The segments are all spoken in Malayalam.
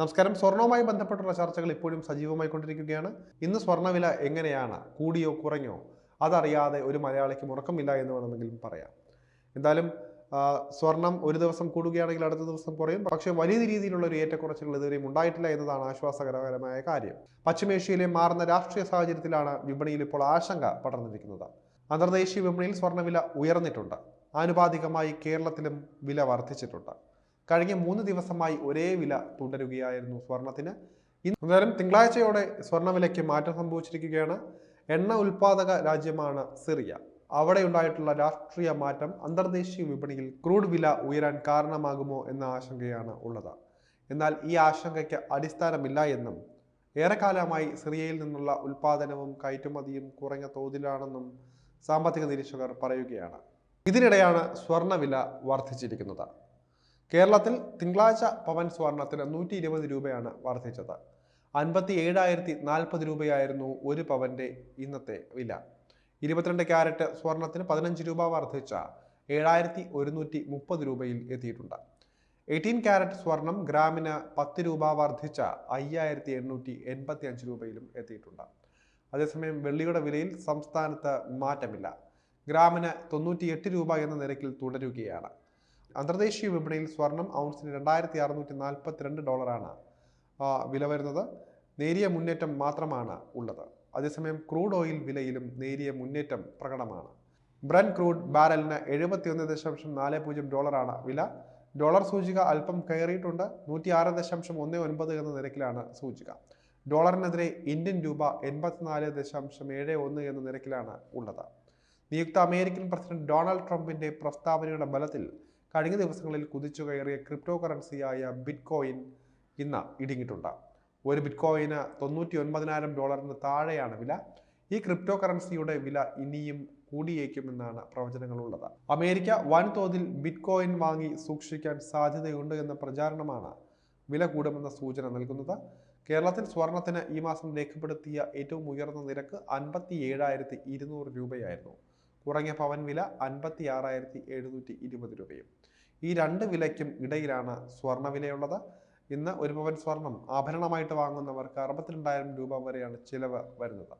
നമസ്കാരം. സ്വർണവുമായി ബന്ധപ്പെട്ടുള്ള ചർച്ചകൾ ഇപ്പോഴും സജീവമായി കൊണ്ടിരിക്കുകയാണ്. ഇന്ന് സ്വർണവില എങ്ങനെയാണ്? കൂടിയോ കുറഞ്ഞോ? അതറിയാതെ ഒരു മലയാളിക്ക് ഉറക്കമില്ല എന്ന് വേണമെങ്കിലും പറയാം. എന്തായാലും സ്വർണം ഒരു ദിവസം കൂടുകയാണെങ്കിൽ അടുത്ത ദിവസം കുറയും. പക്ഷേ വലിയ രീതിയിലുള്ള ഒരു ഏറ്റക്കുറച്ചിലുകൾ ഇതുവരെയും ഉണ്ടായിട്ടില്ല എന്നതാണ് ആശ്വാസകരകരമായ കാര്യം. പശ്ചിമേഷ്യയിലെ മാറുന്ന രാഷ്ട്രീയ സാഹചര്യത്തിലാണ് വിപണിയിൽ ഇപ്പോൾ ആശങ്ക പടർന്നിരിക്കുന്നത്. അന്തർദേശീയ വിപണിയിൽ സ്വർണവില ഉയർന്നിട്ടുണ്ട്. ആനുപാതികമായി കേരളത്തിലും വില വർദ്ധിച്ചിട്ടുണ്ട്. കഴിഞ്ഞ മൂന്ന് ദിവസമായി ഒരേ വില തുടരുകയായിരുന്നു സ്വർണത്തിന്. ഇന്നേരം തിങ്കളാഴ്ചയോടെ സ്വർണവിലയ്ക്ക് മാറ്റം സംഭവിച്ചിരിക്കുകയാണ്. എണ്ണ ഉൽപാദക രാജ്യമാണ് സിറിയ. അവിടെ ഉണ്ടായിട്ടുള്ള രാഷ്ട്രീയ മാറ്റം അന്തർദേശീയ വിപണിയിൽ ക്രൂഡ് വില ഉയരാൻ കാരണമാകുമോ എന്ന ആശങ്കയാണ് ഉള്ളത്. എന്നാൽ ഈ ആശങ്കയ്ക്ക് അടിസ്ഥാനമില്ല എന്നും ഏറെക്കാലമായി സിറിയയിൽ നിന്നുള്ള ഉൽപാദനവും കയറ്റുമതിയും കുറഞ്ഞ തോതിലാണെന്നും സാമ്പത്തിക നിരീക്ഷകർ പറയുകയാണ്. ഇതിനിടെയാണ് സ്വർണവില വർദ്ധിച്ചിരിക്കുന്നത്. കേരളത്തിൽ തിങ്കളാഴ്ച പവൻ സ്വർണത്തിന് നൂറ്റി ഇരുപത് രൂപയാണ് വർദ്ധിച്ചത്. അൻപത്തി ഏഴായിരത്തി നാൽപ്പത് രൂപയായിരുന്നു ഒരു പവന്റെ ഇന്നത്തെ വില. ഇരുപത്തിരണ്ട് ക്യാരറ്റ് സ്വർണത്തിന് പതിനഞ്ച് രൂപ വർദ്ധിച്ച ഏഴായിരത്തി ഒരുന്നൂറ്റി മുപ്പത് രൂപയിൽ എത്തിയിട്ടുണ്ട്. എയ്റ്റീൻ ക്യാരറ്റ് സ്വർണം ഗ്രാമിന് പത്ത് രൂപ വർദ്ധിച്ച അയ്യായിരത്തി എണ്ണൂറ്റി എൺപത്തി അഞ്ച് രൂപയിലും എത്തിയിട്ടുണ്ട്. അതേസമയം വെള്ളിയുടെ വിലയിൽ സംസ്ഥാനത്ത് മാറ്റമില്ല. ഗ്രാമിന് തൊണ്ണൂറ്റിയെട്ട് രൂപ എന്ന നിരക്കിൽ തുടരുകയാണ്. അന്തർദേശീയ വിപണിയിൽ സ്വർണം ഔൺസിന് രണ്ടായിരത്തി അറുന്നൂറ്റി നാൽപ്പത്തിരണ്ട് ഡോളറാണ് വില വരുന്നത്. നേരിയ മുന്നേറ്റം മാത്രമാണ് ഉള്ളത്. അതേസമയം ക്രൂഡ് ഓയിൽ വിലയിലും നേരിയ മുന്നേറ്റം പ്രകടമാണ്. ബ്രൻ ക്രൂഡ് ബാരലിന് എഴുപത്തിയൊന്ന് ദശാംശം നാല് പൂജ്യം ഡോളറാണ് വില. ഡോളർ സൂചിക അല്പം കയറിയിട്ടുണ്ട്. നൂറ്റി ആറ് ദശാംശം ഒന്ന് ഒൻപത് എന്ന നിരക്കിലാണ് സൂചിക. ഡോളറിനെതിരെ ഇന്ത്യൻ രൂപ എൺപത്തിനാല് ദശാംശം ഏഴ് ഒന്ന് എന്ന നിരക്കിലാണ് ഉള്ളത്. നിയുക്ത അമേരിക്കൻ പ്രസിഡന്റ് ഡൊണാൾഡ് ട്രംപിന്റെ പ്രസ്താവനയുടെ ബലത്തിൽ കഴിഞ്ഞ ദിവസങ്ങളിൽ കുതിച്ചു കയറിയ ക്രിപ്റ്റോ കറൻസിയായ ബിറ്റ് കോയിൻ ഇന്ന് ഇടിഞ്ഞിട്ടുണ്ട്. ഒരു ബിറ്റ് കോയിന് തൊണ്ണൂറ്റി ഒൻപതിനായിരം ഡോളറിന് താഴെയാണ് വില. ഈ ക്രിപ്റ്റോ കറൻസിയുടെ വില ഇനിയും കൂടിയേക്കുമെന്നാണ് പ്രവചനങ്ങളുള്ളത്. അമേരിക്ക വൻതോതിൽ ബിറ്റ് കോയിൻ വാങ്ങി സൂക്ഷിക്കാൻ സാധ്യതയുണ്ട് എന്ന പ്രചാരണമാണ് വില കൂടുമെന്ന സൂചന നൽകുന്നത്. കേരളത്തിൽ സ്വർണത്തിന് ഈ മാസം രേഖപ്പെടുത്തിയ ഏറ്റവും ഉയർന്ന നിരക്ക് അൻപത്തി ഏഴായിരത്തി ഇരുന്നൂറ് രൂപയായിരുന്നു. കുറഞ്ഞ പവൻ വില അൻപത്തി ആറായിരത്തി എഴുന്നൂറ്റി ഇരുപത് രൂപയും. ഈ രണ്ട് വിലയ്ക്കും ഇടയിലാണ് സ്വർണവിലയുള്ളത് ഇന്ന് ഒരു പവൻ സ്വർണം ആഭരണമായിട്ട് വാങ്ങുന്നവർക്ക് അറുപത്തിരണ്ടായിരം രൂപ വരെയാണ് ചിലവ് വരുന്നത്.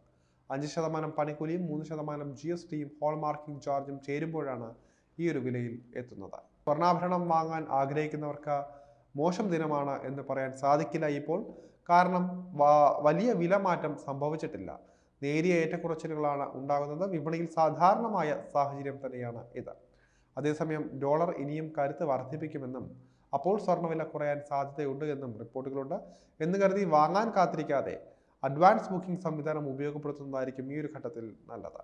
അഞ്ച് ശതമാനം പണിക്കൂലിയും മൂന്ന് ശതമാനം ജി എസ് ടിയും ഹോൾമാർക്കിംഗ് ചാർജും ചേരുമ്പോഴാണ് ഈ ഒരു വിലയിൽ എത്തുന്നത്. സ്വർണാഭരണം വാങ്ങാൻ ആഗ്രഹിക്കുന്നവർക്ക് മോശം ദിനമാണ് എന്ന് പറയാൻ സാധിക്കില്ല ഇപ്പോൾ. കാരണം വലിയ വില മാറ്റം സംഭവിച്ചിട്ടില്ല. നേരിയ ഏറ്റക്കുറച്ചിലുകളാണ് ഉണ്ടാകുന്നത്. വിപണിയിൽ സാധാരണമായ സാഹചര്യം തന്നെയാണ് ഇത്. അതേസമയം ഡോളർ ഇനിയും കരുത്ത് വർദ്ധിപ്പിക്കുമെന്നും അപ്പോൾ സ്വർണവില കുറയാൻ സാധ്യതയുണ്ട് എന്നും റിപ്പോർട്ടുകളുണ്ട്. എന്ന് കരുതി വാങ്ങാൻ കാത്തിരിക്കാതെ അഡ്വാൻസ് ബുക്കിംഗ് സംവിധാനം ഉപയോഗപ്പെടുത്തുന്നതായിരിക്കും ഈ ഒരു ഘട്ടത്തിൽ നല്ലത്.